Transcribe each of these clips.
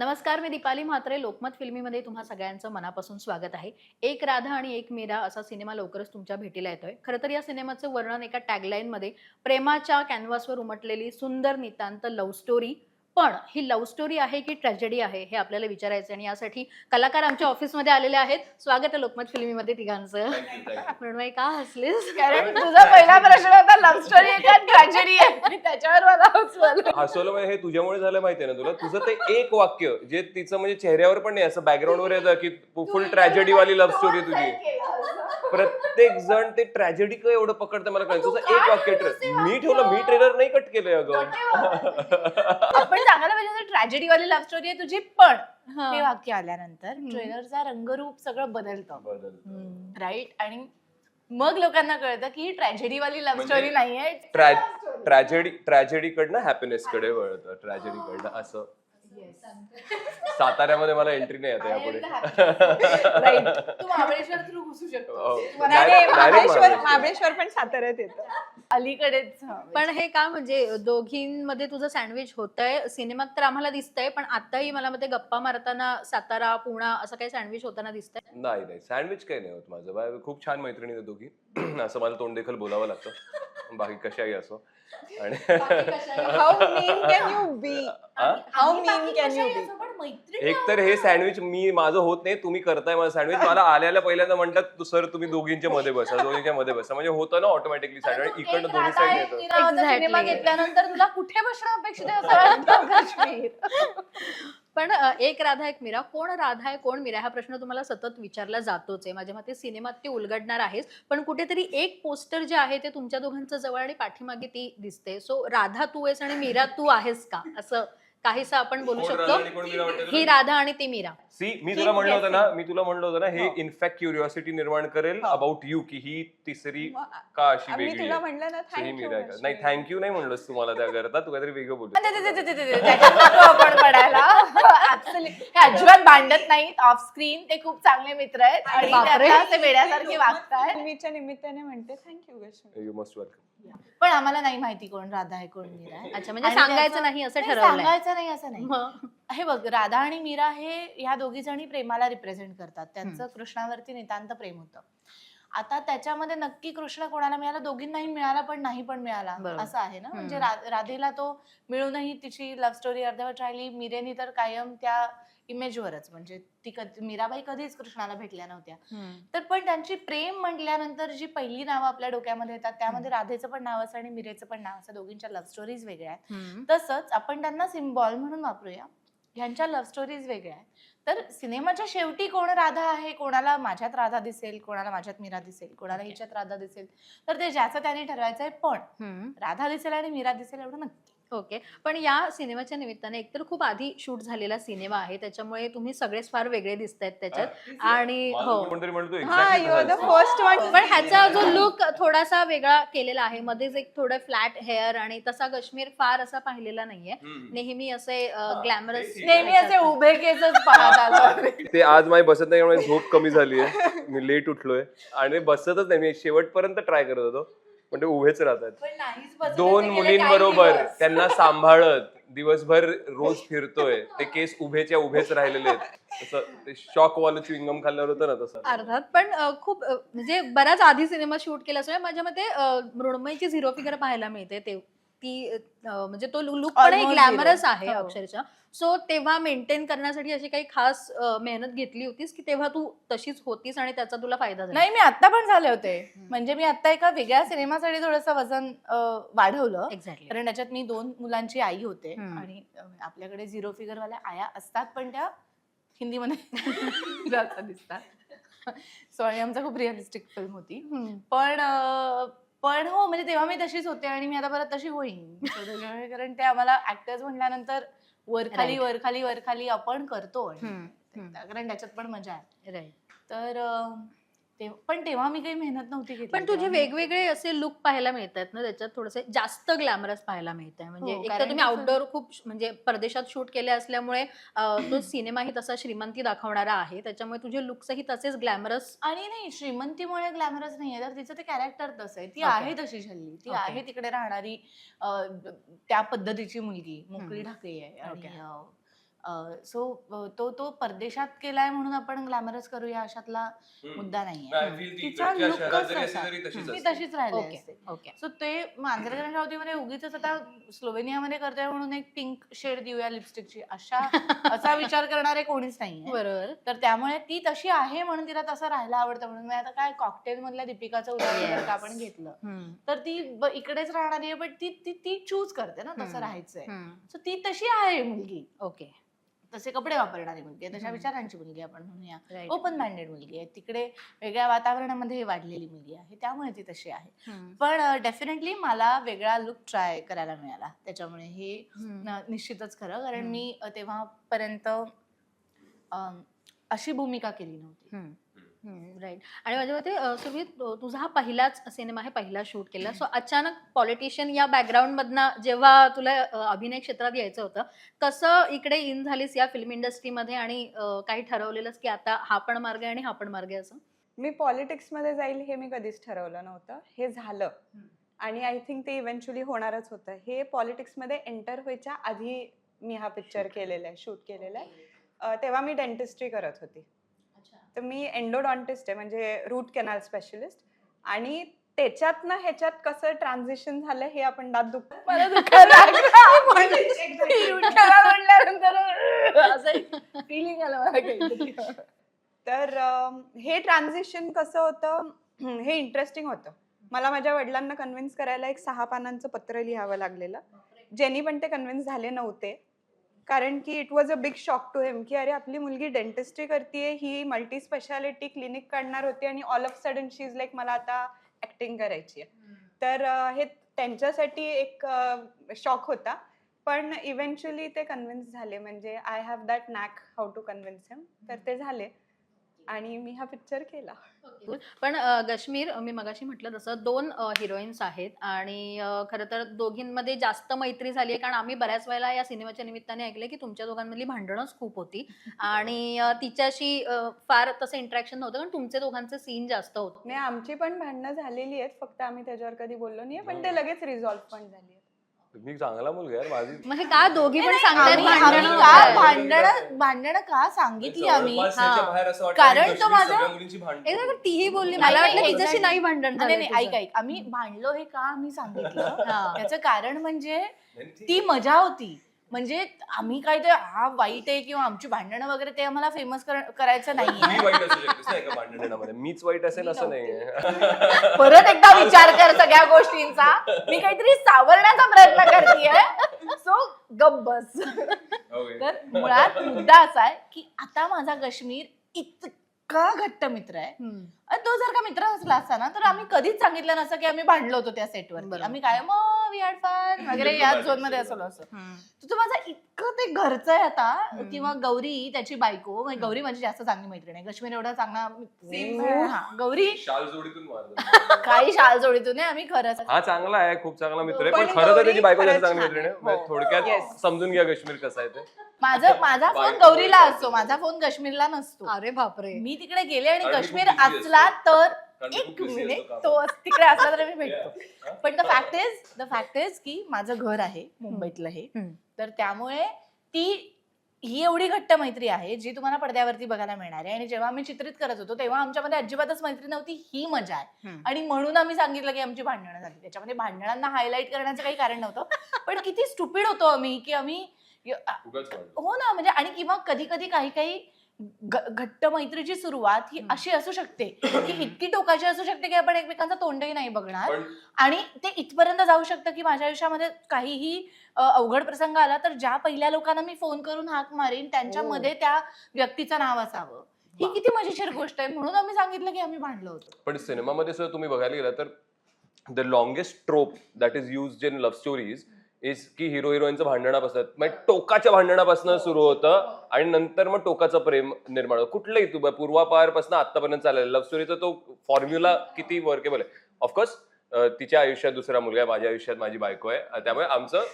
नमस्कार मी दीपाली म्हात्रे. लोकमत फिल्मीमध्ये तुम्हा सगळ्यांचं मनापासून स्वागत आहे. एक राधा आणि एक मीरा असा सिनेमा लवकरच तुमच्या भेटीला येतोय. खरं तर या सिनेमाचं वर्णन एका टॅगलाईनमध्ये प्रेमाच्या कॅनव्हासवर उमटलेली सुंदर नितांत लव्ह स्टोरी पण ही लव्ह स्टोरी आहे की ट्रॅजेडी आहे हे आपल्याला विचारायचं आहे आणि यासाठी कलाकार आमच्या ऑफिसमध्ये आलेले आहेत. स्वागत आहे लोकमत फिल्मीमध्ये तिघांचं. मृण्मयी का हसलीस? कारण तुझा पहिला प्रश्न होता लव्ह स्टोरी आहे का ट्रॅजेडी आहे? त्याच्यावर मला हसवलं. हसवलं म्हणजे हे तुझ्यामुळे झालं माहितीये ना तुला? तुझं ते एक वाक्य जे तिचं म्हणजे चेहऱ्यावर पण नाही असं बॅकग्राऊंड वर येतं की फुल ट्रॅजेडी वाली लव्ह स्टोरी तुझी. प्रत्येक जण ते ट्रॅजेडी का एवढं पकडतं मला कळलं. तुझं एक वाक्य ट्रे- मी ठेवलं मी ट्रेलर नाही कट केलंय अगं. आपण सांगायला पाहिजे ट्रॅजेडी वाली लव्ह स्टोरी आहे तुझी पण हा. वाक्य आल्यानंतर. ट्रेलरचा रंगरूप सगळं बदलतं. राईट आणि मग लोकांना कळतं की ही ट्रॅजेडी वाली लव्ह स्टोरी नाहीये. ट्रॅ- ट्रॅजेडी ट्रॅजेडी कडनं हॅपीनेस कडे वळतं. ट्रॅजेडी कडनं असं. साताऱ्यामध्ये मला एंट्री नाही आता यापुढे. Right. तू महाबळेश्वर थ्रू घुसू शकतो. हो. नाही, direct महाबळेश्वर महाबळेश्वर. महाबळेश्वर पण साताऱ्यात येतं. अलीकडेच हा. पण हे का म्हणजे दोघींमध्ये तुझं सँडविच होतंय सिनेमात तर आम्हाला दिसतंय पण आताही मला मध्ये गप्पा मारताना सातारा पुणा असं काही सँडविच होताना दिसतंय? नाही नाही. सँडविच काही नाही होत माझं. बा- खूप छान मैत्रिणी आहेत दोघी. असं मला तोंड देखील बोलावं लागतं. बाकी कशाही असो. आणि how mean can you be हा? हे सँडविच मी माझं होत नाही तुम्ही करताय माझं सँडविच मला आल्याला पहिल्यांदा म्हणतात सर तुम्ही दोघींच्या मध्ये बसा दोघींच्या मध्ये बसा. म्हणजे होतं ना ऑटोमॅटिकली सँडविच इकडनं दोन्ही साईड येतं. सिनेमा घेतल्यानंतर तुला कुठे बसणं अपेक्षित आहे? असं वाटतं काश्मीर. पण एक राधा एक मीरा. कोण राधा आहे कोण मीरा? हा प्रश्न तुम्हाला सतत विचारला जातोच आहे. माझ्या मते सिनेमात ते उलगडणार आहेच पण कुठेतरी एक पोस्टर जे आहे ते तुमच्या दोघांचं जवळ आणि पाठीमागे ती दिसते. सो राधा तू आहेस आणि मीरा तू आहेस का? असं काहीसं आपण बोलू कोण राधा शकतो आणि कोण मीरा वाटतं तुला? ही राधा आणि ती मीरा सी मी तुला म्हणलं होतं ना. मी तुला म्हणलं होतं ना हे हो. इनफॅक्ट क्युरिओसिटी निर्माण करेल हो. अबाउट यू की ही तिसरी मग का अशी मी वेगळी तुला आहे म्हणलं ना So ही थँक्यू मीरा आहे का? नाही थँक्यू नाही म्हणलंस तू मला त्याकरता तू काहीतरी वेगळं बोलू त्याच्यात नको आपण पडायला Absolutely. हे अजिबात भांडत नाहीत ऑफ स्क्रीन ते खूप चांगले मित्र आहेत आणि बापरे. ते वेड्यासारखे वागतायत मीच्या निमित्ताने म्हणते थँक्यू गश्मी यू मस्ट वेलकम पण आम्हाला नाही माहिती कोण राधा आहे कोण मीरा आहे. अच्छा म्हणजे आणि सांगायचं त्याचं- नाही असं नाही, ठरवलंय. सांगायचं नाही असं नाही. मग. हे बघ राधा आणि मीरा हे ह्या दोघी जणी प्रेमाला रिप्रेझेंट करतात. त्यांचं कृष्णावरती नितांत प्रेम होतं. आता त्याच्यामध्ये नक्की कृष्ण कोणाला मिळाला? दोघींनाही मिळाला पण नाही पण मिळाला. बरोबर. असं आहे ना? म्हणजे हम्म. रा- राधेला तो मिळूनही तिची लव्ह स्टोरी अर्धवट राहिली. मीरेनी तर कायम त्या इमेजवरच. म्हणजे ती कधी मीराबाई कधीच कृष्णाला भेटल्या नव्हत्या. तर पण त्यांची प्रेम म्हटल्यानंतर जी पहिली नावं आपल्या डोक्यामध्ये येतात त्यामध्ये राधेचं पण नाव असं आणि मिरेचं पण नाव असं दोघींच्या लव्ह स्टोरीज वेगळ्या आहेत. तसंच आपण त्यांना सिम्बॉल म्हणून वापरूया. ह्यांच्या लव्ह स्टोरीज वेगळ्या आहेत. तर सिनेमाच्या शेवटी कोण राधा आहे? कोणाला माझ्यात राधा दिसेल? कोणाला माझ्यात मीरा दिसेल? कोणाला. हिच्यात राधा दिसेल? तर ते ज्याचं त्याने ठरवायचं आहे पण. राधा दिसेल आणि मीरा दिसेल एवढं नक्की. ओके. पण या सिनेमाच्या निमित्ताने एकतर खूप आधी शूट झालेला सिनेमा आहे त्याच्यामुळे तुम्ही सगळेच फार वेगळे दिसत आहेत त्याच्यात आणि हो. कोणतरी म्हणतो हा you are the first one पण ह्याचा जो लुक थोडासा वेगळा केलेला आहे. मध्येच एक थोडं फ्लॅट हेअर आणि तसा काश्मीर फार असा पाहिलेला नाहीये. नेहमी असे ग्लॅमरस नेहमी असे उभे केसच पाहत आलो ते आज माझी बसत नाही झोप कमी झाली आहे मी लेट उठलोय. आणि बसतच नाही मी शेवटपर्यंत ट्राय करत होतो. पण ते उभेच राहतात. पण नाहीच बसले दोन मुलींबरोबर. त्यांना सांभाळत दिवसभर रोज फिरतोय. ते केस उभेच्या उभेच राहिलेले आहेत. तसं ते शॉक वालं च्युइंगम खाल्ल्यावर होतं ना तसं. अर्थात पण खूप म्हणजे बराच आधी सिनेमा शूट केला असल्यामुळे माझ्या मते मृण्मयीची झिरो फिगर पाहायला मिळते ते. ती म्हणजे तो लुक पण Almost ग्लॅमरस. आहे हो. अक्षरशः. सो तेव्हा मेंटेन करण्यासाठी अशी काही खास मेहनत घेतली होतीस की तेव्हा तू तशीच होतीस आणि त्याचा तुला फायदा झाला? नाही मी आता पण झाले होते. म्हणजे मी आता एका वेगळ्या सिनेमासाठी थोडस वजन वाढवलं. एक्झॅक्टली कारण त्याच्यात मी दोन मुलांची आई होते. आणि आपल्याकडे झिरो फिगर वाल्या आया असतात पण त्या हिंदीमध्ये जास्त दिसतात. सो आणि आमचा खूप रिअलिस्टिक फिल्म होती. पण पण हो म्हणजे तेव्हा मी तशीच होते आणि मी आता परत तशी होईन. कारण ते आम्हाला ऍक्टर्स म्हटल्यानंतर वरखाली Right. वरखाली वरखाली आपण करतो कारण त्याच्यात पण मजा आहे. तर पण तेव्हा मी काही मेहनत नव्हती घेतली पण तुझे तेव्हा मी- वेगवेगळे असे लुक पाहायला मिळतात ना त्याच्यात थोडेसे जास्त ग्लॅमरस पाहायला मिळत आहे म्हणजे हो, एक तर कारण तुम्ही कसं- आउटडोअर खूप श- म्हणजे परदेशात शूट केले असल्यामुळे अं, तो सिनेमाही तसा श्रीमंती दाखवणारा आहे त्याच्यामुळे तुझे लुक्सही तसेच ग्लॅमरस आणि नाही श्रीमंतीमुळे ग्लॅमरस नाहीये तर तिचं ते कॅरेक्टर तसं आहे ती Okay. आहे तशी झल्ली ती Okay. आहे तिकडे राहणारी अं, त्या पद्धतीची मुलगी मोकळी हम्म. ढाकळी आहे आणि Okay. अं, सो तो तो परदेशात केलाय म्हणून आपण ग्लॅमरस करूया अशातला मुद्दा नाहीये. तिचा लुकच असा. ती तशीच राहिली असते. सो ते मांजरेकरांच्या रावतीमध्ये उगीच आता स्लोवेनियामध्ये करतोय म्हणून एक पिंक शेड देऊया लिपस्टिकची अशा असा विचार करणारे कोणीच नाहीये. बरोबर. तर त्यामुळे ती तशी आहे म्हणून तिला तसं राहायला आवडतं म्हणून. मी आता काय कॉकटेल मधल्या दीपिकाचं उदाहरण जर का आपण घेतलं तर ती इकडेच राहणारी आहे बट ती ती चूज करते ना तसं. राहायचंय. सो ती तशी आहे मुलगी. ओके. तसे कपडे वापरणारी मुलगी आहे. तशा. विचारांची मुलगी आपण म्हणूया. ओपन माइंडेड मुलगी आहे. तिकडे वेगळ्या वातावरणामध्ये वाढलेली मुलगी आहे. त्यामुळे ती तशी आहे. पण डेफिनेटली मला वेगळा लुक ट्राय करायला मिळाला. त्याच्यामुळे हे निश्चितच खरं. कारण. मी तेव्हापर्यंत अशी भूमिका केली नव्हती. राईट आणि माझ्या मते अ, सुरभी अ, तुझा हा पहिलाच सिनेमा आहे पहिला शूट केला. सो अचानक पॉलिटिशियन या बॅकग्राऊंड मधनं जेव्हा तुला अ, अभिनय क्षेत्रात यायचं होतं कसं इकडे इन झालीस या फिल्म इंडस्ट्रीमध्ये आणि अ, काही ठरवलेलंस की आता हा पण मार्ग आहे आणि हा पण मार्ग आहे असं? मी पॉलिटिक्समध्ये जाईल हे मी कधीच ठरवलं नव्हतं. हे झालं. आणि आय थिंक ते इव्हेंच्युअली होणारच होतं. हे पॉलिटिक्समध्ये एंटर व्हायच्या आधी मी हा पिक्चर केलेला आहे शूट केलेला आहे. अं, तेव्हा मी डेंटिस्ट्री करत होती. तर मी एंडोडॉन्टिस्ट आहे म्हणजे रूट कॅनल स्पेशलिस्ट आणि त्याच्यातनं ह्याच्यात कसं ट्रान्झिशन झालं हे आपण दात दुख मला फिलिंग आलं मला काहीतरी. तर हे ट्रान्झिशन कसं होतं? हे इंटरेस्टिंग होतं. मला माझ्या वडिलांना कन्व्हिन्स करायला एक सहा पानांचं पत्र लिहावं लागलेलं. ज्यांनी पण ते कन्व्हिन्स झाले नव्हते. कारण की it was a big shock to him की अरे आपली मुलगी डेंटिस्ट्री करते ही मल्टी स्पेशालिटी क्लिनिक काढणार होती आणि all of sudden she is like मला आता ऍक्टिंग करायची आहे तर हे त्यांच्यासाठी एक शॉक होता. पण इव्हेंच्युअली ते कन्व्हिन्स झाले. म्हणजे I have that knack how to convince him तर ते झाले. आणि मी हा पिक्चर केला. पण गश्मीर मी मगाशी म्हटलं तसं दोन हिरोईन्स आहेत आणि खरं तर दोघींमध्ये जास्त मैत्री झाली आहे. कारण आम्ही बऱ्याच वेळेला या सिनेमाच्या निमित्ताने ऐकले की तुमच्या दोघांमधली भांडणच खूप होती. आणि तिच्याशी फार तसं इंटरॅक्शन नव्हतं. कारण तुमचे दोघांचे सीन जास्त होते. नाही आमची पण भांडणं झालेली आहेत. फक्त आम्ही त्याच्यावर कधी बोललो नाहीये. पण ते लगेच रिझॉल्व्ह पण झाली. मी चांगला मुलगा आहे माझी मग हे का दोघी पण आम्ही भांडणं आम्ही का आहेत? भांडणं भांडणं का सांगितली आम्ही हा. कारण तो माझा- तर तीही बोलली नाही, मला नाही, वाटलं तिच्याशी exactly. नाही भांडण नाही नाही ऐक ऐक आम्ही भांडलो हे का आम्ही सांगितलं. त्याचं कारण म्हणजे ती. मजा होती म्हणजे आम्ही काय ते हा वाईट आहे किंवा आमची भांडणं वगैरे ते आम्हाला फेमस करायचं मी नाहीये. वाईट असू शकतेस ना एका भांडणामध्ये मीच वाईट असेल असं नाहीये. परत एकदा विचार कर सगळ्या गोष्टींचा. मी काहीतरी सावरण्याचा प्रयत्न करतेय. सो गप बस. Okay. तर मुळात मुद्दा असा आहे की आता माझा काश्मीर इतका घट्ट मित्र आहे. आणि तो जर का मित्र असला असता ना तर आम्ही कधीच सांगितलं नसतं की आम्ही भांडलो होतो त्या सेटवर बरोबर. आम्ही काय मग वी हॅड फन वगैरे याच झोनमध्ये असलो असं हम्म. तर तो माझा इतकं ते घरचं आहे आता हम्म. किंवा गौरी त्याची बायको म्हणजे गौरी माझी जास्त चांगली मैत्रीण आहे काश्मीर एवढा चांगला Same. हा, गौरी शाल जोडीतून मारलं काही शाल जोडीतून आहे आम्ही खरंच हा चांगला आहे खूप चांगला मित्र आहे पण पण खरं तर गौरी त्याची बायको जास्त खरंच चांगली छान मैत्रीण आहे आहे. म्हणजे हो. थोडक्यात Yes. समजून घ्या काश्मीर कसा आहे ते माझं माझा फोन बायको गौरीला गौरी असतो माझा फोन काश्मीरला नसतो अरे बापरे मी तिकडे गेले आणि मी काश्मीर busy असला असतो. तर कारण एक खूप busy मिनिट असतो तो. अस- तिकडे असला तर मी भेटतो? पण the fact is the fact is की माझं घर आहे मुंबईतलं हे हम्म. तर त्यामुळे ती ही एवढी घट्ट मैत्री आहे जी तुम्हाला पडद्यावरती बघायला मिळणार आहे आणि जेव्हा आम्ही चित्रित करत होतो तेव्हा आमच्यामध्ये अजिबातच मैत्री नव्हती ही मजा आहे हम्म. आणि म्हणून आम्ही सांगितलं की आमची भांडणं झाली त्याच्यामध्ये भांडणांना हायलाईट करण्याचं काही कारण नव्हतं पण किती स्टुपिड होतो आम्ही की आम्ही उगाच. हो ना म्हणजे आणि किंवा कधी कधी काही काही घट्ट मैत्रीची सुरुवात ही. अशी असू शकते की इतकी टोकाची असू शकते की आपण एकमेकांचं तोंडही नाही बघणार. आणि ते इथपर्यंत जाऊ शकतं की माझ्या आयुष्यामध्ये काहीही अवघड प्रसंग आला तर ज्या पहिल्या लोकांना मी फोन करून हाक मारीन त्यांच्यामध्ये त्या व्यक्तीचं नाव असावं. ही. किती मजेशीर गोष्ट आहे. म्हणून आम्ही सांगितलं की आम्ही भांडलो होतो. पण सिनेमामध्ये सुद्धा तुम्ही बघायला गेला तर the longest trope that is use in love stories is की हिरो हिरोईनचं भांडणापासून म्हणजे टोकाच्या भांडणापासून सुरू होतं आणि नंतर मग टोकाचं प्रेम निर्माण होतं. कुठलंही तू पूर्वापारपासून आतापर्यंत चाललेलं लव्ह स्टोरीचा तो फॉर्म्युला किती वर्केबल आहे. ऑफकोर्स तिच्या आयुष्यात दुसरा मुलगा आहे माझ्या आयुष्यात माझी बायको आहे. त्यामुळे आमचं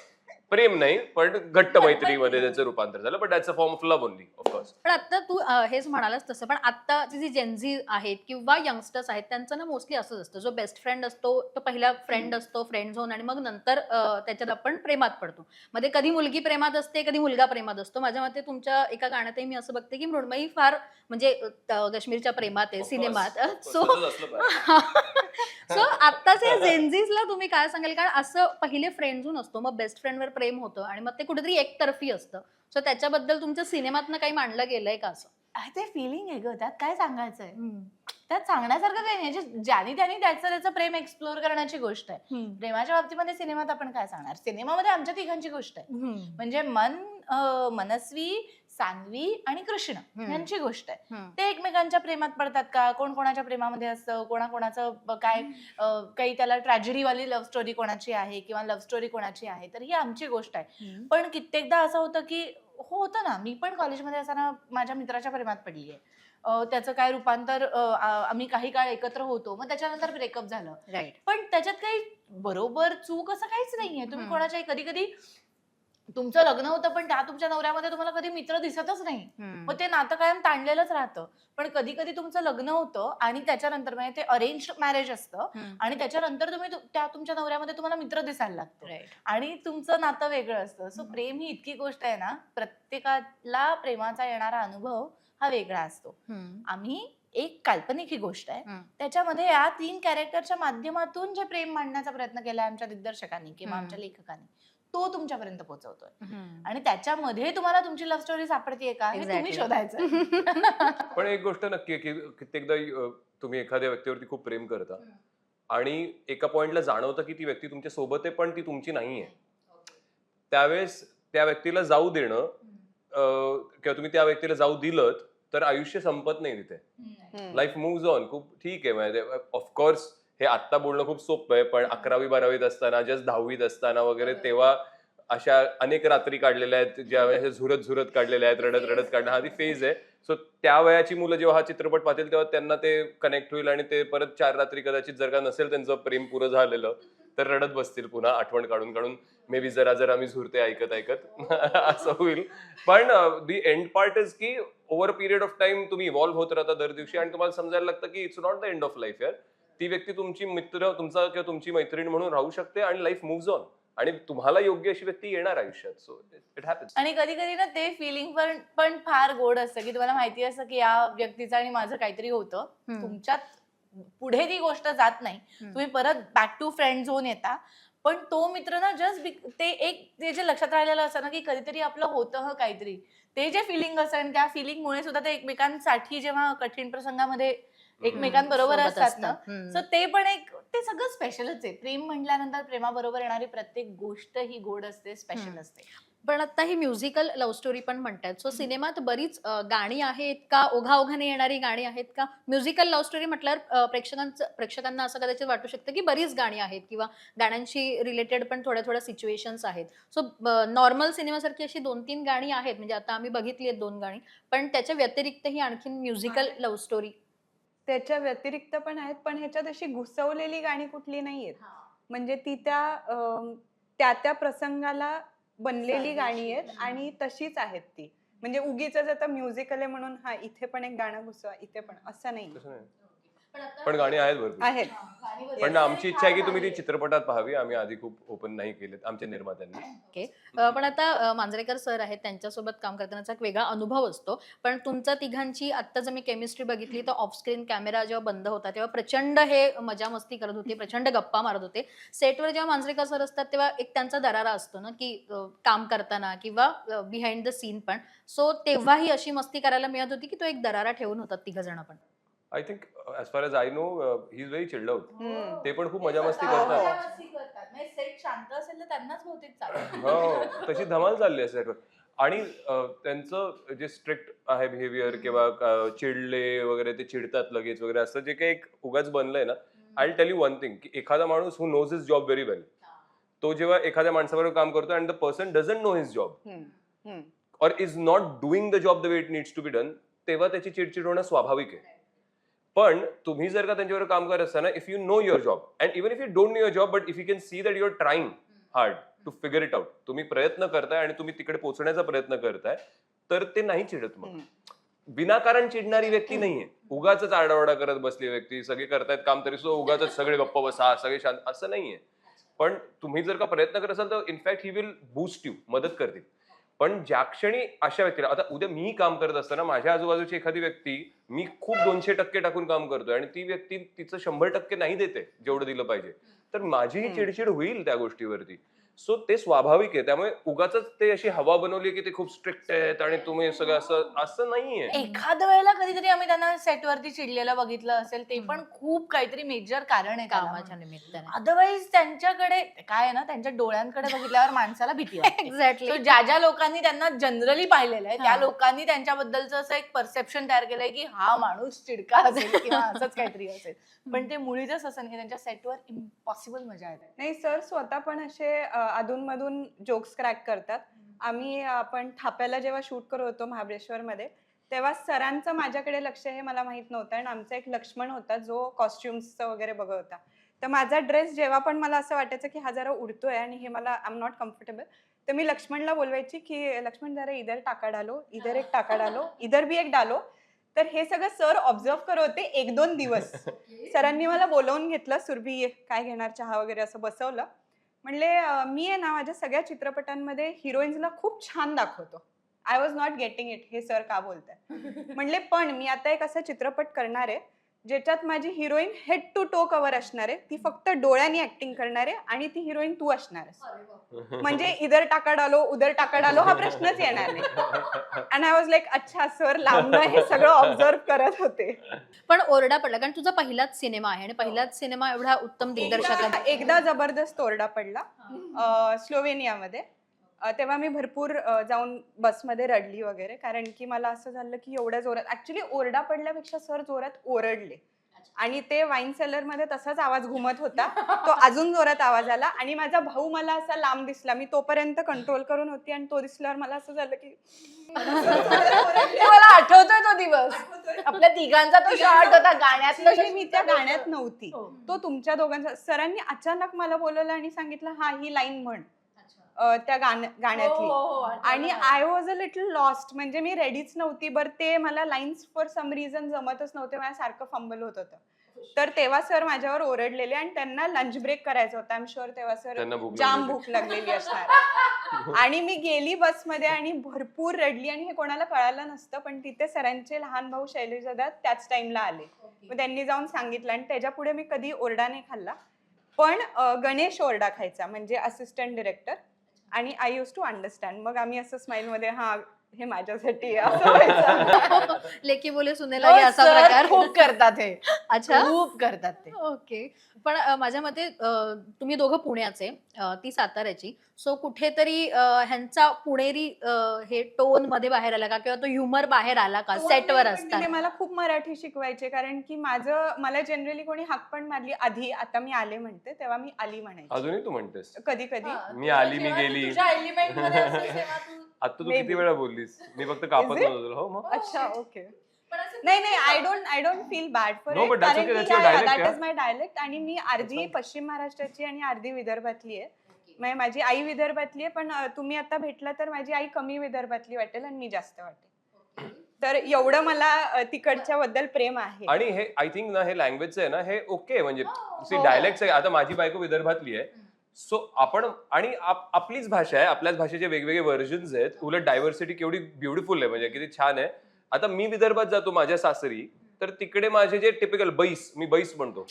प्रेम नाही पण घट्ट मैत्रीमध्ये त्याचं रूपांतर झालं but that's a form of love only of course पण आता तू अं, हेच म्हणालास तसं पण आत्ताची जी जेनझी आहेत किंवा यंगस्टर्स आहेत त्यांचं ना मोस्टली असंच असतं. जो बेस्ट फ्रेंड असतो तो पहिला फ्रेंड असतो फ्रेंड झोन आणि मग नंतर अं, त्याच्यात आपण प्रेमात पडतो. मध्ये कधी मुलगी प्रेमात असते कधी मुलगा प्रेमात असतो. माझ्या मते तुमच्या एका गाण्यातही मी असं बघते की मृण्मयी फार म्हणजे अं, काश्मीरच्या प्रेमात आहे सिनेमात. सो सो आत्ताच्या जेनझीजला तुम्ही काय सांगाल? कारण असं पहिले फ्रेंडजून असतो. मग बेस्ट फ्रेंडवर प्रेम होतं आणि मग ते कुठेतरी एकतर्फी असतं. सो त्याच्याबद्दल तुमच्या सिनेमातनं काही मांडलं गेलंय का असं? ते फिलिंग आहे ग. त्यात काय सांगायचंय? त्यात सांगण्यासारखं काही नाही. जे- ज्यानी त्यांनी त्याचं त्याचं प्रेम एक्सप्लोर करण्याची गोष्ट आहे. प्रेमाच्या बाबतीमध्ये सिनेमात आपण काय सांगणार? सिनेमामध्ये आमच्या तिघांची गोष्ट आहे. म्हणजे मन मनस्वी सान्वी आणि कृष्ण. यांची गोष्ट आहे. ते एकमेकांच्या प्रेमात पडतात का? कोण कोणाच्या प्रेमामध्ये असतं? कोणाकोणाचं काय काही त्याला tragedy वाली लव्ह स्टोरी कोणाची आहे किंवा लव्ह स्टोरी कोणाची आहे? तर ही आमची गोष्ट आहे. पण कित्येकदा असं होतं की हो होतं ना. मी पण कॉलेजमध्ये असताना माझ्या मित्राच्या प्रेमात पडली आहे त्याचं काय रूपांतर आम्ही काही काळ एकत्र होतो. मग त्याच्यानंतर ब्रेकअप झालं. राईट पण त्याच्यात काही बरोबर चूक असं काहीच नाहीये. तुम्ही हम्म. कोणाच्याही कधी कधी तुमचं लग्न होतं पण त्या तुमच्या नवऱ्यामध्ये तुम्हाला कधी मित्र दिसतच नाही. मग ते नातं कायम ताणलेलंच राहतं. पण कधी कधी तुमचं लग्न होतं आणि त्याच्यानंतर म्हणजे ते अरेंज मॅरेज असतं आणि त्याच्यानंतर तुम्ही त्या तुमच्या नवऱ्यामध्ये तुम्हाला मित्र दिसायला लागतो. आणि तुमचं नातं वेगळं असतं. सो प्रेम ही इतकी गोष्ट आहे ना प्रत्येकाला प्रेमाचा येणारा अनुभव हा वेगळा असतो. आम्ही एक काल्पनिक ही गोष्ट आहे. त्याच्यामध्ये या तीन कॅरेक्टरच्या माध्यमातून जे प्रेम मांडण्याचा प्रयत्न केलाय आमच्या दिग्दर्शकांनी किंवा. आमच्या लेखकांनी तो तुमच्यापर्यंत पोहोचवतोय. आणि त्याच्यामध्ये तुम्हाला तुमची लव्ह स्टोरी सापडतीये का? हे तुम्ही Exactly. शोधायचं. पण एक गोष्ट नक्की आहे की कित्येकदा अ, तुम्ही एखाद्या व्यक्तीवरती खूप प्रेम करता. आणि एका पॉइंटला जाणवतं की ती व्यक्ती तुमच्यासोबत आहे पण ती तुमची नाहीये. त्यावेळेस त्या व्यक्तीला जाऊ देणं अ, किंवा तुम्ही त्या व्यक्तीला जाऊ दिलं तर आयुष्य संपत नाही तिथे. लाईफ मूव्ह ऑन खूप ठीक आहे. म्हणजे ऑफकोर्स हे आत्ता बोलणं खूप सोपं आहे पण अकरावी बारावीत असताना जस्ट दहावीत असताना वगैरे तेव्हा अशा अनेक रात्री काढलेल्या आहेत ज्या वेळेस झुरत झुरत काढलेल्या आहेत रडत रडत काढणं हा ती फेज आहे. सो त्या वयाची मुलं जेव्हा हा चित्रपट पाहतील तेव्हा त्यांना ते कनेक्ट होईल आणि ते परत चार रात्री कदाचित जर का नसेल त्यांचं प्रेम पुरं झालेलं तर रडत बसतील पुन्हा आठवण काढून काढून मे बी जरा जरा मी झुरते ऐकत ऐकत. असं होईल. पण दी एंड पार्ट इज की ओव्हर पिरियड ऑफ टाइम तुम्ही इव्हॉल्व्ह होत राहता दर दिवशी आणि तुम्हाला समजायला लागतं की it's not the end of life यार ती व्यक्ती तुमची मित्र तुमचा किंवा तुमची मैत्रीण म्हणून राहू शकते आणि लाईफ मूव्ह ऑन आणि तुम्हाला योग्य अशी व्यक्ती येणार आयुष्यात. सो इट हॅपन्स आणि कधी कधी ना ते फिलिंग पण पण फार गोड असतं की तुम्हाला माहिती असतं की या व्यक्तीचं आणि माझं काहीतरी होतं. तुमच्यात पुढे ती गोष्ट जात नाही. तुम्ही परत बॅक टू फ्रेंड झोन येता. पण तो मित्र ना जस्ट ते एक ते जे लक्षात राहिलेलं असतं ना की कधीतरी आपलं होतं हं काहीतरी. ते जे फिलिंग असतं आणि त्या फिलिंगमुळे सुद्धा ते एकमेकांसाठी जेव्हा कठीण प्रसंगामध्ये एकमेकांबरोबर असतात ना. सो ते पण एक ते सगळं स्पेशलच आहे. प्रेम म्हटल्यानंतर प्रेमाबरोबर येणारी प्रत्येक गोष्ट ही गोड असते स्पेशल. असते. पण आता ही म्युझिकल लव्ह स्टोरी पण म्हणतात सो सिनेमात बरीच गाणी आहेत का? ओघाओघाने येणारी गाणी आहेत का? म्युझिकल लव्ह स्टोरी म्हटल्यावर प्रेक्षकांचं प्रेक्षकांना असं कदाचित वाटू शकतं की बरीच गाणी आहेत किंवा गाण्यांशी रिलेटेड पण थोड्या थोड्या सिच्युएशन्स आहेत. सो नॉर्मल सिनेमासारखी अशी दोन तीन गाणी आहेत. म्हणजे आता आम्ही बघितली आहेत दोन गाणी. पण त्याच्या व्यतिरिक्तही आणखीन म्युझिकल लव्ह स्टोरी त्याच्या व्यतिरिक्त पण आहेत पण ह्याच्यात अशी घुसवलेली गाणी कुठली नाहीयेत. म्हणजे ती त्या अं, त्या त्या प्रसंगाला बनलेली गाणी आहेत आणि तशीच आहेत ती. म्हणजे उगीच आता म्युझिकल आहे म्हणून हा इथे पण एक गाणं घुसवा इथे पण असं नाही. पण गाणी आहेत भरपूर. आहेत. पण आमची इच्छा आहे की तुम्ही ती चित्रपटात पाहावी. आम्ही आधी खूप ओपन नाही केलेत आमच्या निर्मात्यांनी. अ, पण आता अ, मांजरेकर सर आहेत त्यांच्यासोबत काम करतानाचा एक वेगळा अनुभव असतो. पण तुमचा तिघांची आत्ता जर मी केमिस्ट्री बघितली तर ऑफ स्क्रीन कॅमेरा जेव्हा बंद होता तेव्हा प्रचंड हे मजा मस्ती करत होते प्रचंड गप्पा मारत होते. सेटवर जेव्हा मांजरेकर सर असतात तेव्हा एक त्यांचा दरारा असतो ना की अ, काम करताना किंवा बिहाइंड द सीन पण. सो तेव्हाही अशी मस्ती करायला मिळत होती की तो एक दरारा ठेवून होतात तिघ जण पण? I think as far as I know he is very chilled out hmm. ते पण खूप मजा मस्ती करतात मस्ती करतात. म्हणजे सेट शांत असेल तर त्यांनाच बहुतेक चालेल हो तशी धमाल चालली आहे सेटवर आणि अं, त्यांचं जे स्ट्रिक्ट आहे बिहेवियर किंवा अं, चिडले वगैरे ते चिडतात लगेच वगैरे असं जे काही एक उगाच बनलंय ना I tell you one thing की एखादा माणूस who knows his job very well तो जेव्हा एखाद्या माणसाबरोबर काम करतो and the person doesn't know his job hmm. Hmm. Or is not doing the job the way it needs to be done तेव्हा त्याची चिडचिड होणं स्वाभाविक आहे पण तुम्ही जर का त्यांच्यावर काम करत असताना if you know your job and even if you don't know your job but if you can see that your trying hard to figure it out तुम्ही प्रयत्न करताय आणि तुम्ही तिकडे पोहोचण्याचा प्रयत्न करताय तर ते नाही चिडत मग. विनाकारण चिडणारी व्यक्ती नाहीये. उगाच आरडाओरडा करत बसली व्यक्ती सगळे करतायत काम तरी सुद्धा उगाच सगळे गप्प बसा सगळे शांत असं नाहीये. पण तुम्ही जर का प्रयत्न करत असाल तर in fact he will boost you मदत करतील. पण ज्या क्षणी अशा व्यक्तीला आता उद्या मी काम करत असताना माझ्या आजूबाजूची एखादी व्यक्ती मी खूप दोनशे टक्के टाकून काम करतोय आणि ती व्यक्ती तिचं शंभर टक्के नाही देते जेवढं दिलं पाहिजे तर माझीही. चिडचिड होईल त्या गोष्टीवरती सो ते स्वाभाविक आहे. त्यामुळे उगाच ते अशी हवा बनवली की ते खूप स्ट्रिक्ट आहेत आणि तुम्ही सगळं असं असं नाहीये. एखाद्या वेळेला कधीतरी आम्ही त्यांना सेटवरती चिडलेलं बघितलं असेल ते पण खूप काहीतरी मेजर कारण आहे कामाच्या निमित्ताने. अदरवाईज त्यांच्याकडे काय आहे ना त्यांच्या डोळ्यांकडे बघितल्यावर माणसाला भीती वाटते. एक्झॅक्टली So, ज्या ज्या लोकांनी त्यांना जनरली पाहिलेलं आहे त्या हा. लोकांनी त्यांच्याबद्दलचं असं एक परसेप्शन तयार केलंय की हा माणूस चिडका असेल किंवा असंच काहीतरी असेल. पण ते मुळीच असं नाही त्यांच्या सेटवर इम्पॉसिबल मजा येते. नाही सर स्वतः पण असे मधून जोक्स क्रॅक करतात. आम्ही आपण थाप्याला जेव्हा शूट करत होतो महाबळेश्वरमध्ये तेव्हा सरांचं माझ्याकडे लक्ष हे मला माहीत नव्हतं आणि आमचा एक लक्ष्मण होता जो कॉस्ट्युम्सचं वगैरे बघत होता तर माझा ड्रेस जेव्हा पण मला असं वाटायचं की हा जरा उडतोय आणि हे मला आय एम नॉट कम्फर्टेबल तर मी लक्ष्मणला बोलवायची की लक्ष्मण जरा इधर टाका डालो इधर एक टाका डालो इधर भी एक डालो. तर हे सगळं सर ऑब्झर्व करत होते एक दोन दिवस. सरांनी मला बोलवून घेतलं सुरभी काय घेणार चहा वगैरे असं बसवलं. म्हणले मी आहे ना माझ्या सगळ्या चित्रपटांमध्ये हिरोईन्सला खूप छान दाखवतो. I was not getting it हे सर का बोलताय? म्हणले पण मी आता एक असा चित्रपट करणार आहे ज्याच्यात माझी heroine head to toe cover असणार आहे. ती फक्त डोळ्यांनी ऍक्टिंग करणार आहे आणि ती हिरोईन तू असणार म्हणजे इधर टाका डालो उधर टाका डालो हा प्रश्नच येणार नाही. आणि आय वॉज लाईक अच्छा सर लांबनं हे सगळं ऑब्झर्व करत होते. पण ओरडा पडला कारण तुझा पहिलाच सिनेमा आहे आणि पहिलाच सिनेमा एवढा उत्तम दिग्दर्शक एकदा जबरदस्त ओरडा पडला स्लोवेनियामध्ये. तेव्हा मी भरपूर जाऊन बसमध्ये रडली वगैरे. कारण की मला असं झालं की एवढ्या जोरात ऍक्च्युली ओरडा पडल्यापेक्षा सर जोरात ओरडले. आणि ते वाईन सेलरमध्ये तसाच आवाज घुमत होता. तो अजून जोरात आवाज आला. आणि माझा भाऊ मला असा लांब दिसला. मी तोपर्यंत कंट्रोल करून होती आणि तो दिसल्यावर मला असं झालं की मला आठवतोय तो दिवस. आपल्या तिघांचा तो शॉर्ट होता. Actually मी त्या गाण्यात नव्हती. हो. तो तुमच्या दोघांचा सरांनी अचानक मला बोलवलं आणि सांगितलं हा ही लाईन म्हण. अं, त्या गाण्या हो, गाण्यातली आणि I was a little lost म्हणजे मी रेडीच नव्हती बरं ते मला लाईन्स फॉर सम रिझन जमतच नव्हते मला सारखं फंबल होत होतं. तर तेव्हा सर माझ्यावर ओरडलेले आणि त्यांना लंच ब्रेक करायचा होता. आय एम शुअर तेव्हा सर त्यांना भूक जाम लागलेली. भूक लागलेली असणार. आणि मी गेली बसमध्ये आणि भरपूर रडली आणि हे कोणाला कळालं नसतं पण तिथे सरांचे लहान भाऊ शैलेश दादा त्याच टाइमला आले. मग त्यांनी जाऊन सांगितलं आणि त्याच्या पुढे मी कधी ओरडा नाही खाल्ला. पण अं, गणेश ओरडा खायचा म्हणजे असिस्टंट डिरेक्टर आणि आय युज टू अंडरस्टँड मग आम्ही असं स्माईलमध्ये हां हा हे माझ्यासाठी आहे," असं व्हायचं. लेकी बोले सुने लागे असा प्रकार. हो, खूप करतात हे. अच्छा. खूप करतात ते. ओके. पण अ, माझ्या मते अ, तुम्ही दोघं पुण्याचे अ, ती साताऱ्याची. सो कुठेतरी अ, ह्यांचा पुणेरी अ, हे टोनमध्ये बाहेर आला का? किंवा तो ह्युमर बाहेर आला का? सेटवर पण असताना. तिने मला खूप मराठी शिकवायचे. कारण की माझं मला जनरली कोणी हाक पण मारली आधी. आता मी आले म्हणते तेव्हा मी आली म्हणायची. अजूनही तू म्हणतेस? कधी कधी. मी आली, मी गेली. आता तू किती. वेळा बोललीस? मी फक्त कापत it? तुला. हो मग? अच्छा ओके नाही नाही I don't I don't feel bad for No, but that's okay, that's your dialect, that yeah. Is my dialect आणि मी अर्धी. पश्चिम महाराष्ट्राची आणि अर्धी विदर्भातली आहे. म्हणजे माझी आई विदर्भातली आहे पण अं, तुम्ही आता भेटला तर माझी आई कमी विदर्भातली वाटेल आणि मी जास्त वाटेल. तर एवढं मला अं, तिकडच्या बद्दल प्रेम आहे. आणि हे आय थिंक ना हे लँग्वेजचं आहे ना हे ओके म्हणजे सी हो. डायलेक्ट आहे. आता माझी बायको विदर्भातली आहे. सो आपण आणि आप- आपलीच भाषा आहे आपल्याच भाषेचे वेगवेगळे व्हर्जन्स आहेत. उलट डायव्हर्सिटी केवढी ब्युटिफुल आहे म्हणजे किती छान आहे. आता मी विदर्भात जातो माझ्या सासरी तर तिकडे माझे जे टिपिकल बैस मी बैस म्हणतो.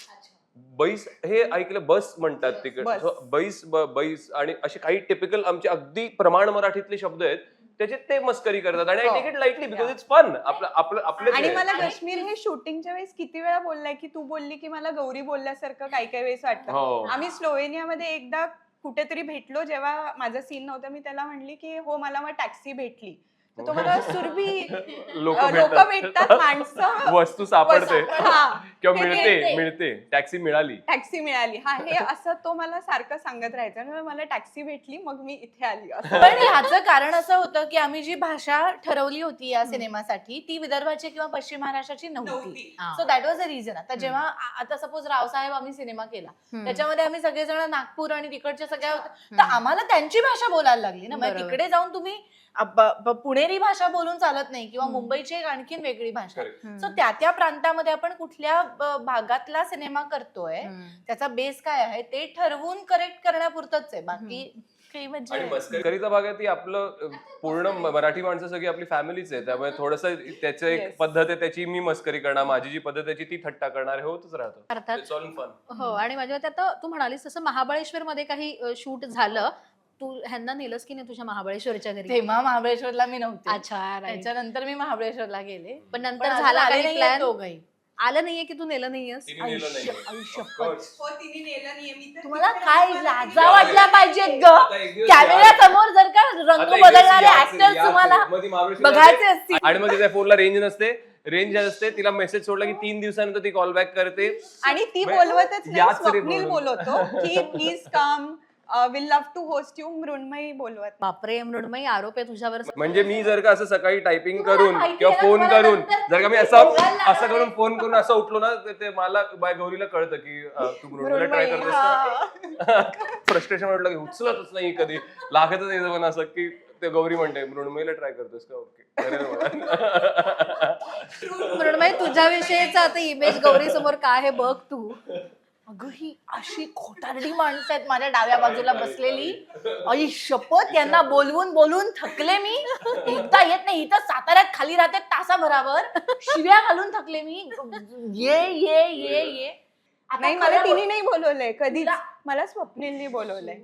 बैस हे ऐकलं बस म्हणतात तिकडे. बस. बैस आणि असे काही टिपिकल आमचे अगदी प्रमाण मराठीतले शब्द आहेत त्याचे ते मस्करी करतात आणि I. Take it lightly because. It's fun आपलं आपलं आपलं आणि मला काश्मीर हे शूटिंगच्या वेळेस किती वेळा बोललाय की तू बोलली की मला गौरी बोलल्यासारखं काही काही वेळेस वाटतं. हो. आम्ही स्लोवेनियामध्ये एकदा कुठेतरी भेटलो जेव्हा माझा सीन नव्हता मी त्याला म्हणली की हो मला मग टॅक्सी भेटली. तर तो मला सुरभी लोक भेटतात माणसं वस्तू सापडते हा. किंवा हे मिळते मिळते. टॅक्सी मिळाली टॅक्सी मिळाली हा हे असं तो मला सारखं सांगत राहायचा मला टॅक्सी भेटली मग मी इथे आली असं पण ह्याचं कारण असं होतं की आम्ही जी भाषा ठरवली होती या सिनेमासाठी ती विदर्भाची किंवा पश्चिम महाराष्ट्राची नव्हती हा. So that was a reason आता जेव्हा आता सपोज रावसाहेब आम्ही सिनेमा केला. त्याच्यामध्ये आम्ही सगळेजण नागपूर आणि तिकडच्या सगळ्या होत्या. तर. आम्हाला त्यांची भाषा बोलायला लागली ना. तिकडे जाऊन तुम्ही ब- पुणेरी भाषा बोलून चालत नाही किंवा. मुंबईची एक आणखीन वेगळी भाषा. सो त्या त्या प्रांतामध्ये आपण कुठल्या भागातला सिनेमा करतोय. त्याचा बेस काय आहे ते ठरवून करेक्ट करण्यापुरतच आहे बाकी काही आणि म्हणजे मस्करीचा भाग आहे ती आपलं पूर्ण मराठी माणसं सगळी आपली फॅमिलीच आहे त्यामुळे थोडस त्याचं एक. पद्धत आहे त्याची मी मस्करी करणार माझी जी पद्धत आहे त्याची ती थट्टा करणार हे होतच राहतं अर्थात. हो आणि माझ्या आता तू म्हणालीस तसं महाबळेश्वर मध्ये काही शूट झालं तू ह्यांना नेलंस की नाही तुझ्या महाबळेश्वरच्या घरी? तेव्हा महाबळेश्वरला मी नव्हते. अच्छा right. त्याच्यानंतर मी महाबळेश्वरला गेले. पण पण नंतर अजून झाला आले काही नाहीये प्लॅन दोघंही. आलं नाहीये की तू नेलं नाहीयेस? तिने नेलं आयुष्य- नाहीये. आयुष्य. हो तिने नेलं नाहीये. मी तर तुम्हाला तिकडे काय लाजा वाटल्या पाहिजेत ग? कॅमेरा समोर जर का रंग बदलणारे याच- तुम्हाला बघायचे. असतील. आणि मग तिच्या फोनला रेंज नसते. रेंज असते. तिला मेसेज सोडला की तीन दिवसानंतर ती कॉल बॅक करते. आणि ती बोलवतच नाही. याच रे स्वप्नील बोलून. बोलवतो की please come will love to host you Mrunmayi बोलवत. बापरे मृण्मयी आरोप आहे तुझ्यावर म्हणजे मी जर का असं सकाळी टायपिंग करून किंवा आहे फोन करून जर का मी असं असं करून फोन करून असं उठलो ना ते- ते मला बाय गौरीला कळतं की अं, तू मृण्मयीला ट्राय मृण्मयी, करतेस फ्रस्ट्रेशन वाटलं की उचलतच नाही कधी. लागतच नाही पण असं की ते गौरी म्हणते मृण्मयीला ट्राय करतेस का? ओके. मृण्मयी तुझ्याविषयीचा आता इमेज गौरी समोर काय आहे बघ तू. अगं ही अशी खोटारडी माणसं आहेत माझ्या डाव्या बाजूला बसलेली. आई शपथ यांना बोलवून बोलवून थकले मी. एकदा येत नाही इथं साताऱ्यात खाली राहते तासाभरावर. शिव्या घालून थकले मी. ये ये ये ये. आता नाही मला खरं तिने नाही बोलवलंय कधीच. तुला- मला स्वप्नीलनी बोलवलंय.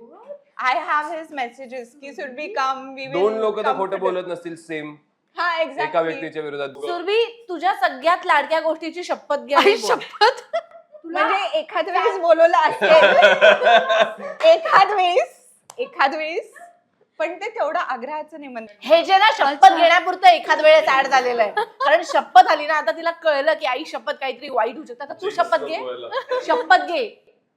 आय हॅव हिज मेसेजेस की शुड बी कम वी दोन लोक तर खोटं बोलत नसतील सेम हा एका एक्झॅक्टली व्यक्तीच्या विरोधात. सुरभी तुझ्या सगळ्यात लाडक्या गोष्टीची शपथ घ्या. शपथ? म्हणजे एखाद वेळेस बोलवलं असेल. एखाद वेळेस एखाद वेळेस. पण ते तेवढं आग्रहाचं नाही म्हणत. हे जे ना शपथ घेण्यापुरतं एखाद वेळेस ऍड झालेलं आहे. कारण शपथ आली ना आता तिला कळलं की आई शपथ काहीतरी वाईट होऊ शकतं. आता तू शपथ घे. शपथ घे.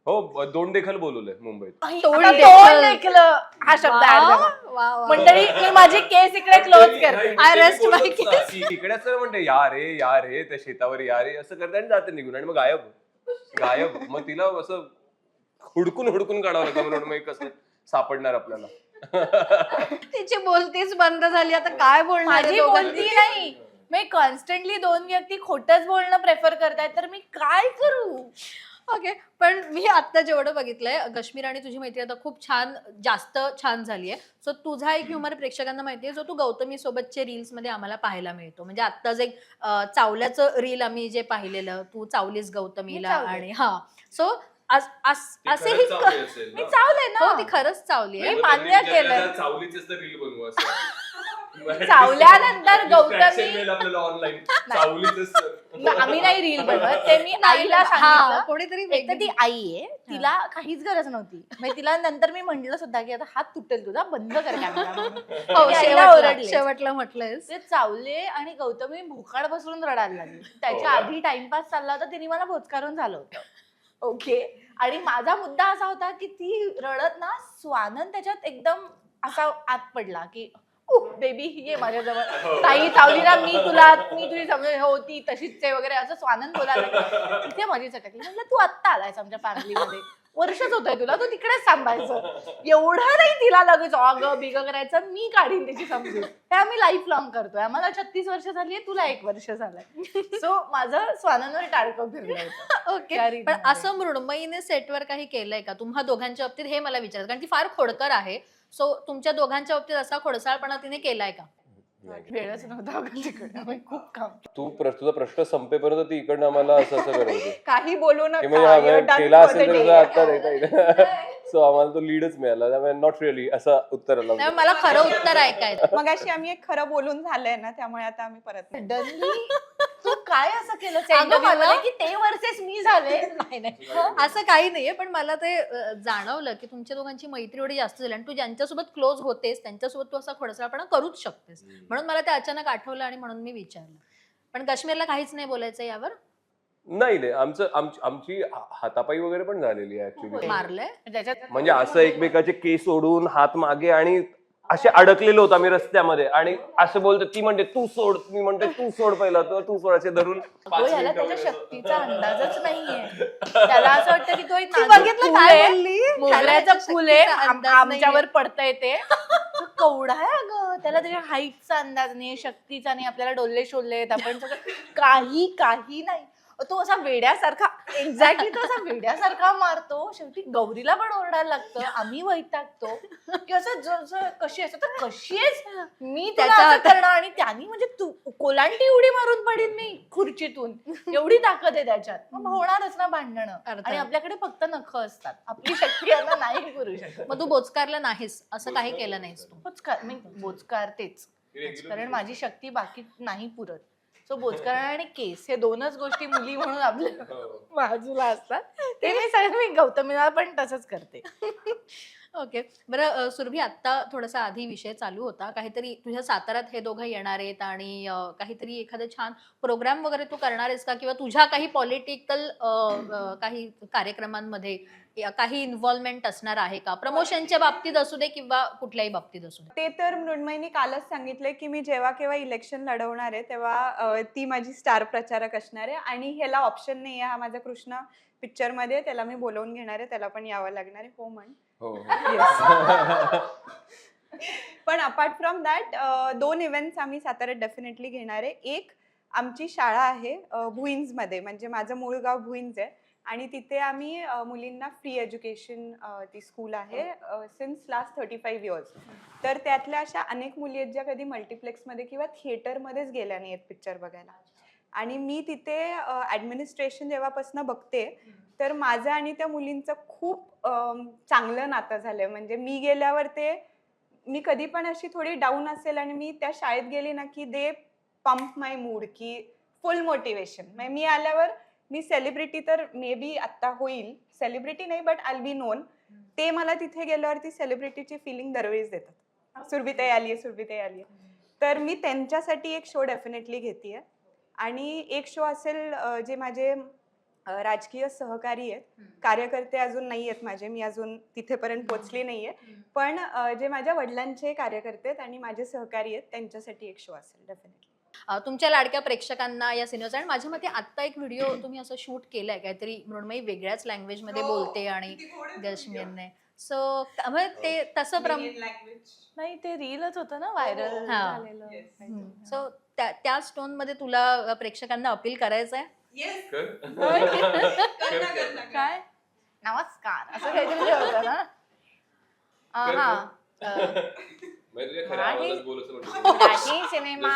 हो दोन देखल बोलवलंय मुंबईत. आई, तोंड आता देखलं. तोंड देखलं. हा शब्द ऍड झाला. मंडळी मी माझी केस इकडे क्लोज करते I rest my case. इकडे असं म्हणते या रे या रे त्या शेतावर या रे. असं करते आणि जाते निघून आणि मग गायब गायब. मग तिला असं हुडकून हुडकून काढावं लागतं म्हणून मग कसं सापडणार आपल्याला. तिची बोलतीच बंद झाली. आता काय बोलणार माझी? बोलती नाही. मी कॉन्स्टंटली दोन व्यक्ती खोटच बोलणं प्रेफर करतायत. तर मी काय करू? ओके पण मी आता जेवढं बघितलंय काश्मीर आणि तुझी मैत्री आता खूप छान जास्त छान झाली आहे सो तुझा एक ह्युमर प्रेक्षकांना माहितीये जो तू गौतमी सोबतचे रील्समध्ये आम्हाला पाहायला मिळतो. म्हणजे आत्ताच एक अं, चावल्याचं रील आम्ही जे पाहिलेलं तू चावलीस गौतमीला चावले. आणि हा. सो असेही मी चावलंय हो ना ती खरंच चावली आहे. मी मान्य केलंय. चावलीच रील बनवू चावल्यानंतर गौतमी आपल्याला ऑनलाईन चावलीच न- आम्ही नाही रील बनवत. ते मी आईला हा सांगितलं. कोणीतरी एक तर ती वेगळी- आई आहे. तिला काहीच गरज नव्हती. म्हणजे तिला नंतर मी म्हंटल सुद्धा की आता हात तुटेल तुझा बंद कर camera म्हणून. हो, ती आईला शेवटला ओरडले. शेवटला म्हटलंयस. ते चावले आणि गौतमी भोकाड बसवून रडायला लागली. त्याच्या हो. आधी टाइमपास चालला होता तिने मला भोचकारून झालं होतं. ओके. आणि माझा मुद्दा असा होता की ती रडत ना स्वानंद त्याच्यात एकदम असा आत पडला की बेबी ये माझ्याजवळ. ताई चावली ना मी तुला मी तुझी समज होती तशीच आहे वगैरे असं स्वानंद बोलायला. तिथे माझी चटकली. म्हणलं तू आत्ता आलायस आमच्या फॅमिलीमध्ये वर्षच होतंय तुला तू तिकडेच थांबायचं. एवढं नाही तिला लगेच ऑग बिग करायचं मी काढीन त्याची समजून हे आम्ही लाईफ लॉंग करतोय. आम्हाला छत्तीस वर्ष झाली तुला एक वर्ष झालंय. सो माझं स्वानंदवर टाळकं फिरलं होतं. ओके पण. असं मृण्मयीने सेटवर काही केलंय का? तुम्हा दोघांच्या बाबतीत हे मला विचारायचं कारण ती फार खोडकर आहे. सो तुमच्या दोघांच्या बाबतीत असा खोडसाळपणा तिने केलाय का? वेळच नव्हता अगं तिकडे. आम्ही खूप काम. तू प्र- तुझा प्रश्न संपेपर्यंत ती इकडनं आम्हाला असं असं करत होती. काही बोलू की नका म्हणजे हा वेळ केला असेल तर. तुझा आता देता येईल सो आम्हाला तो लीडच मिळाला. त्यामुळे नॉट रिअली असं उत्तर आलं. त्यामुळे मला खरं उत्तर ऐकायचं. मग अशी आम्ही एक खरं बोलून झालंय ना त्यामुळे आता आम्ही परत तू काय असं केलं अगं मला- मला की ते वर्सेस मी झाले. नाही नाही. असं काही नाहीये पण मला ते अं, जाणवलं की तुमच्या दोघांची मैत्री एवढी जास्त झाली आणि तू ज्यांच्यासोबत क्लोज होतेस त्यांच्यासोबत तू असा खोडसाळपणा करूच शकतेस. म्हणून मला ते अचानक आठवलं आणि म्हणून मी विचारलं. पण काश्मीरला काहीच नाही बोलायचं यावर. नाही नाही. आमचं आमची आमची हातापाई वगैरे पण झालेली आहे ऍक्च्युली मारलंय? त्याच्यात म्हणजे असं एकमेकाचे केस ओढून हात मागे आणि असे अडकलेलो होतो आम्ही रस्त्यामध्ये. आणि असं बोलतो ती म्हणते तू सोड मी म्हणते तू सोड पहिला तर तू सोड असे धरून. पाच तो याला मिनिटं त्याच्या वगैरे. शक्तीचा अंदाजच नाहीये. त्याला असं वाटतं की तो एक ती नाजूक बघितलं फूल काय आहे. बोलली? त्याला मोगऱ्याचं त्याच्या फुल आहे. शक्तीचा आम- अंदाज आमच्यावर पडतंय ते. तो केवढा आहे अगं? त्याला त्याच्या हाईटचा अंदाज नाही शक्तीचा नाही. आपल्याला डोले शोधले आहेत आपण सगळं काही काही नाही. तो असा वेड्यासारखा एक्झॅक्टली तो असा वेड्यासारखा मारतो. शेवटी गौरीला पण ओरडायला लागतं. आम्ही वैतागतो. की असं जसं कशी असं? तर कशी आहेस? मी त्याला त्याच्या असं करणार? आणि त्यांनी म्हणजे तू कोलांटी उडी मारून पडीन मी खुर्चीतून. एवढी ताकद आहे त्याच्यात. मग होणारच ना भांडणं. आणि आपल्याकडे फक्त नख असतात. आपली शक्ती यांना नाही करू शकत. मग तू बोचकारला नाहीस? असं काही केलं नाहीस तू? बोचकार मी बोचकार तेच कारण माझी शक्ती बाकी नाही पुरत. सो बोचकार आणि केस हे दोनच गोष्टी मुली म्हणून आपल्या बाजूला असतात. ते मी सगळं मी गौतमीला पण तसंच करते. ओके. बरं अ, सुरभी आत्ता थोडासा आधी विषय चालू होता. काहीतरी तुझ्या साताऱ्यात हे दोघं येणार आहेत आणि अ, काहीतरी एखादं छान प्रोग्राम वगैरे तू करणार आहेस का? किंवा तुझ्या काही पॉलिटिकल काही कार्यक्रमांमध्ये काही इन्व्हॉल्वमेंट असणार आहे का? प्रमोशनच्या बाबतीत असू दे किंवा कुठल्याही बाबतीत असू दे. ते तर मृण्मयीने कालच सांगितलंय की मी जेव्हा केव्हा इलेक्शन लढवणार आहे तेव्हा ती माझी स्टार प्रचारक असणार आहे आणि ह्याला ऑप्शन नाही आहे हा माझा कृष्णा पिक्चरमध्ये त्याला मी बोलवून घेणार आहे त्याला पण यावं लागणार आहे हो म्हण. हो, हो. पण अपार्ट फ्रॉम दॅट दोन इव्हेंट्स आम्ही साताऱ्यात डेफिनेटली घेणार आहे. एक आमची शाळा आहे अ, भुईंजमध्ये. म्हणजे माझं मूळ गाव भुईंज आहे. आणि तिथे आम्ही मुलींना फ्री एज्युकेशन ती स्कूल आहे since last thirty five years तर त्यातल्या अशा अनेक मुली आहेत ज्या कधी मल्टिप्लेक्समध्ये किंवा थिएटरमध्येच गेल्या नाही आहेत पिक्चर बघायला. आणि मी तिथे ॲडमिनिस्ट्रेशन जेव्हापासून बघते तर माझं आणि त्या मुलींचं खूप चांगलं नातं झालं म्हणजे मी गेल्यावर ते मी कधी पण अशी थोडी डाऊन असेल आणि मी त्या शाळेत गेली ना की दे पंप माय मूड की फुल मोटिवेशन म्हणजे मी आल्यावर मी सेलिब्रिटी तर मे बी आत्ता होईल. सेलिब्रिटी नाही बट आल बी नोन ते मला तिथे गेल्यावरती सेलिब्रिटीची फिलिंग दरवेळेस देतात. सुरभिताई आली आहे सुरभिताई आली आहे तर मी त्यांच्यासाठी एक शो डेफिनेटली घेते आणि एक शो असेल जे माझे राजकीय सहकारी आहेत. कार्यकर्ते अजून नाही आहेत माझे. मी अजून तिथेपर्यंत पोचली नाहीये. पण जे माझ्या वडिलांचे कार्यकर्ते आहेत आणि माझे सहकारी आहेत त्यांच्यासाठी एक शो असेल डेफिनेटली तुमच्या लाडक्या प्रेक्षकांना या सिनेमाचा आणि माझ्या मते आत्ता एक व्हिडिओ तुम्ही असं शूट केलाय काहीतरी मृण्मयी वेगळ्याच लँग्वेजमध्ये बोलते आणि काश्मीरने सो ते तसं प्रम नाही ते रीलच होतं ना व्हायरल हा. झालेलं. सो त्या त्या स्टोनमध्ये तुला प्रेक्षकांना अपील करायचं आहे काय? नमस्कार. असं काहीतरी होतं ना? अं, हा. अं, मराठी सिनेमा।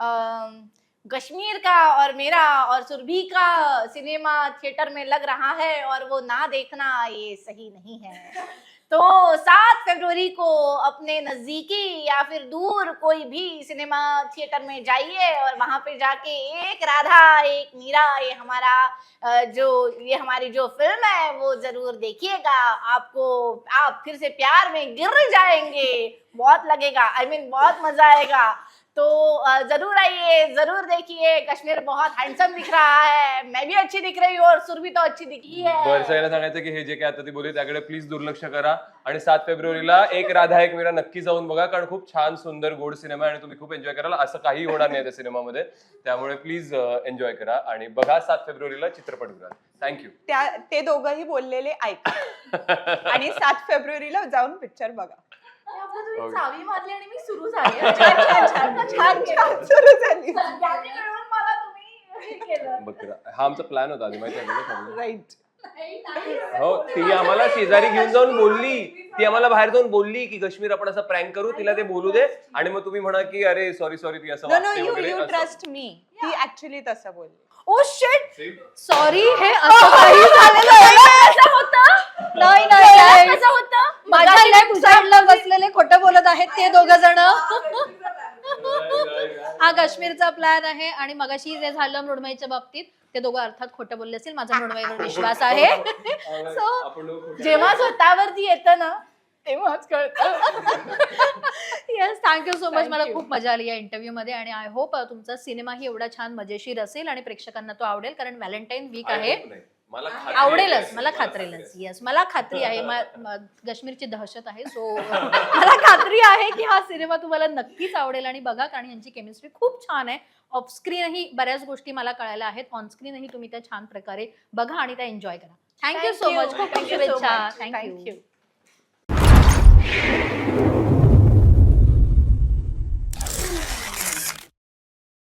अम, कश्मीर का और मेरा और सुरभि का सिनेमा थिएटर में लग रहा है और वो ना देखना ये सही नहीं है। तो सात फरवरी को अपने नजदीकी या फिर दूर कोई भी सिनेमा थिएटर में जाइए और वहाँ पे जाके एक राधा एक मीरा ये हमारा जो ये हमारी जो फ़िल्म है वो ज़रूर देखिएगा। आपको आप फिर से प्यार में गिर जाएँगे। बहुत लगेगा। आई I मीन mean, बहुत मज़ा आएगा। तो जरूर आइए जरूर देखिए कश्मीर बहुत हैंडसम दिख रहा है। मैं भी अच्छी दिख रही हूँ और सुर भी तो अच्छी दिखी है। बरसायला सांगायचं की हे जे काय आता ती बोलली त्याकडे प्लीज दुर्लक्ष करा. आणि सात फेब्रुवारीला एक राधा एक मीरा नक्की जाऊन बघा कारण खूप छान सुंदर गोड सिनेमा आहे आणि तुम्ही खूप एन्जॉय कराल. असं काही होणार नाही त्या सिनेमामध्ये. त्यामुळे प्लीज एन्जॉय करा आणि बघा सात फेब्रुवारीला चित्रपटगृहात थँक्यू त्या ते दोघंही बोललेले ऐका. आणि सात फेब्रुवारीला जाऊन पिक्चर बघा. Okay. चावी मारली आणि मी सुरू झाली. छान छान छान छान छान सुरू झाली. सगळ्यांनी मिळून मला तुम्ही हे केलं. बघ हा आमचा प्लॅन होता आधी माहिती आहे का? तुला? राईट हो ती आम्हाला शेजारी घेऊन जाऊन बोलली. ती आम्हाला बाहेर जाऊन बोलली की काश्मीर आपण असं प्रँक करू तिला ते बोलू दे. आणि मग तुम्ही म्हणा की अरे सॉरी सॉरी ती असं नो नो वागते यू वगैरे. यू असं. ट्रस्ट मी ती ऍक्च्युली तसं बोलली. ओ शिट सॉरी हे असं काही झालेलं आहे असं होतं नाही नाही नाही. कसं होतं माझ्या मगाशी लेफ्ट साइडला बसलेले खोटं बोलत आहेत ते दोघ जण. हा काश्मीरचा प्लॅन आहे आणि मगाशी जे झालं मृण्मयीच्या बाबतीत ते दोघं अर्थात खोटं बोलले असेल माझा मृण्मयीवर विश्वास आहे. खोटं जेव्हा स्वतःवरती येतं ना तेव्हाच कळतं. येस थँक्यू सो मच मला. खूप मजा आली या इंटरव्ह्यू मध्ये आणि आय होप तुमचा सिनेमाही एवढा छान मजेशीर असेल आणि प्रेक्षकांना तो आवडेल कारण व्हॅलेंटाईन वीक आहे. मला खात्री आहे. आवडेलच की मला असेल. खात्रीलच येस मला खात्री आहे. मा- म- काश्मीरची दहशत आहे सो मला खात्री आहे की हा सिनेमा तुम्हाला नक्कीच आवडेल आणि बघा कारण यांची केमिस्ट्री खूप छान आहे. ऑफस्क्रीनही बऱ्याच गोष्टी मला कळायला आहेत. ऑनस्क्रीनही तुम्ही त्या छान प्रकारे बघा आणि त्या एन्जॉय करा. Thank you Thank so you. Much खूप खूप Thank you so शुभेच्छा. much. Thank you you.